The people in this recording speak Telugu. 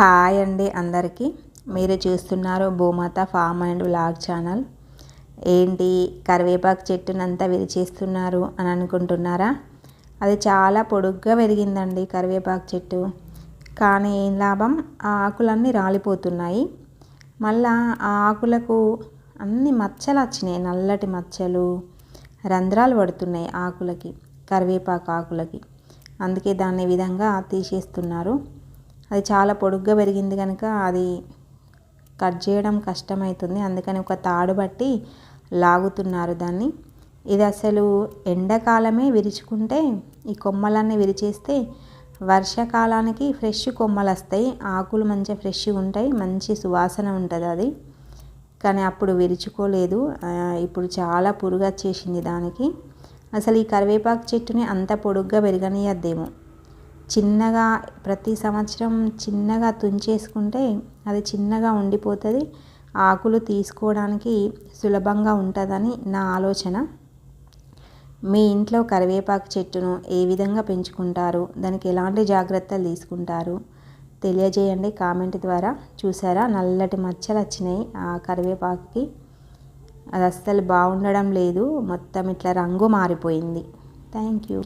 హాయ్ అండి అందరికీ. మీరు చూస్తున్నారు భూమాత ఫామ్ అండ్ వ్లాగ్ ఛానల్. ఏంటి కరివేపాకు చెట్టునంతా విరిచేస్తున్నారు అని అనుకుంటున్నారా? అది చాలా పొడుగ్గా పెరిగిందండి కరివేపాకు చెట్టు. కానీ ఏం లాభం? ఆ ఆకులన్నీ రాలిపోతున్నాయి. మళ్ళా ఆ ఆకులకు అన్ని మచ్చలు వచ్చినాయి నల్లటి మచ్చలు. రంధ్రాలు పడుతున్నాయి ఆకులకి కరివేపాకు ఆకులకి. అందుకే దాన్ని విధంగా తీసేస్తున్నారు. అది చాలా పొడుగ్గా పెరిగింది కనుక అది కట్ చేయడం కష్టమవుతుంది అందుకని ఒక తాడు బట్టి లాగుతున్నారు దాన్ని. ఇది అసలు ఎండాకాలమే విరుచుకుంటే ఈ కొమ్మలన్నీ విరిచేస్తే వర్షాకాలానికి ఫ్రెష్ కొమ్మలు వస్తాయి. ఆకులు మంచిగా ఫ్రెష్గా ఉంటాయి. మంచి సువాసన ఉంటుంది అది. కానీ అప్పుడు విరుచుకోలేదు. ఇప్పుడు చాలా పురుగు వచ్చేసింది దానికి. అసలు ఈ కరివేపాకు చెట్టుని అంత పొడుగ్గా పెరగనియద్దేమో. చిన్నగా ప్రతి సంవత్సరం చిన్నగా తుంచేసుకుంటే అది చిన్నగా ఉండిపోతుంది. ఆకులు తీసుకోవడానికి సులభంగా ఉంటుందని నా ఆలోచన. మీ ఇంట్లో కరివేపాకు చెట్టును ఏ విధంగా పెంచుకుంటారు? దానికి ఎలాంటి జాగ్రత్తలు తీసుకుంటారు? తెలియజేయండి కామెంట్ ద్వారా. చూసారా? నల్లటి మచ్చలు వచ్చినాయి ఆ కరివేపాకుకి. అది అస్సలు బాగుండడం లేదు. మొత్తం ఇట్లా రంగు మారిపోయింది. Thank you.